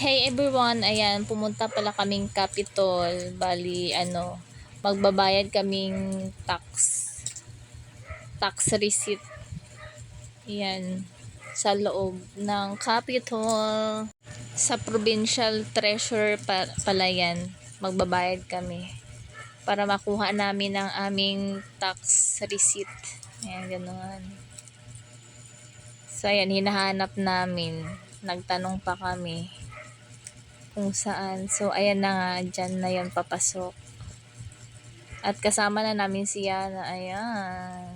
Hey everyone, ayan, pumunta pala kaming Capitol. Bali, ano, magbabayad kaming tax. Tax receipt. Ayan, sa loob ng Capitol. Sa provincial treasurer pa, pala yan, magbabayad kami. Para makuha namin ang aming tax receipt. Ayan, ganoon. So, ayan, hinahanap namin. Nagtanong pa kami kung saan. So, ayan na nga, dyan na yan papasok. At kasama na namin si Yana, ayan.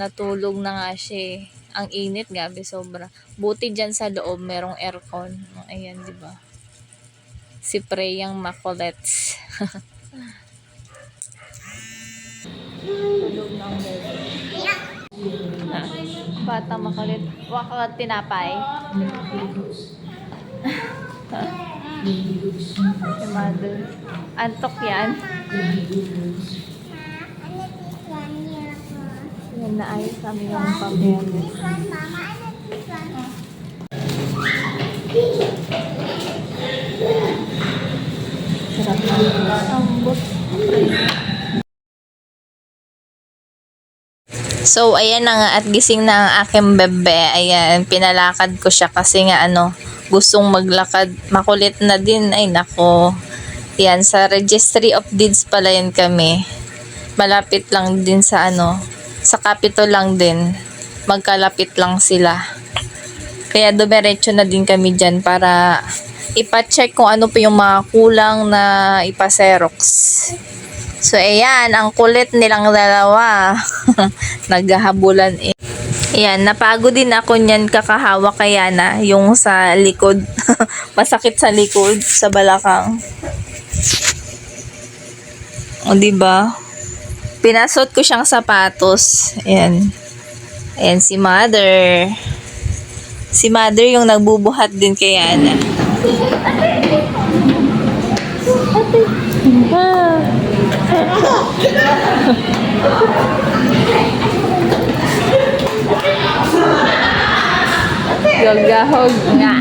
Natulog na nga siya eh. Ang init, gabi, sobra. Buti dyan sa loob, merong aircon. Ayan, di ba? Si Preyang Macolets. Tulog na ang bebe. Ha? Bata makulit. Waka tinapay. Si mother. Antok yan. Yan, naayos kami yung pameles. Sarap na. Ambot. So, ayan na nga at gising na ang aking bebe. Ayan, pinalakad ko siya kasi nga ano, gustong maglakad. Makulit na din. Ay, nako. Yan, sa Registry of Deeds pala yan kami. Malapit lang din sa ano, sa Capitol lang din. Magkalapit lang sila. Kaya dumiretso na din kami dyan para ipacheck kung ano pa yung mga kulang na ipaserox. So, ayan, ang kulit nilang dalawa. Naghahabulan eh. Ayan, napagod din ako niyan kakahawak kaya na yung sa likod. Masakit sa likod, sa balakang. O, diba? Pinasot ko siyang sapatos. Ayan. Ayan, si mother. Si mother yung nagbubuhat din kay Yana. Ah. Gagahog nga.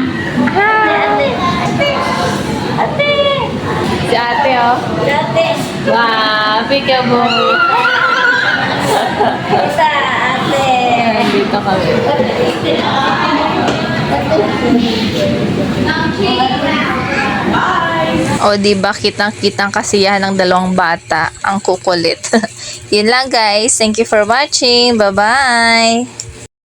Si ate oh. Dati, Wow, peekaboo. isa, ate. Dito kami. O, di ba kitang-kitang kasiyahan ng dalawang bata ang kukulit. Yun lang guys. Thank you for watching. Bye-bye.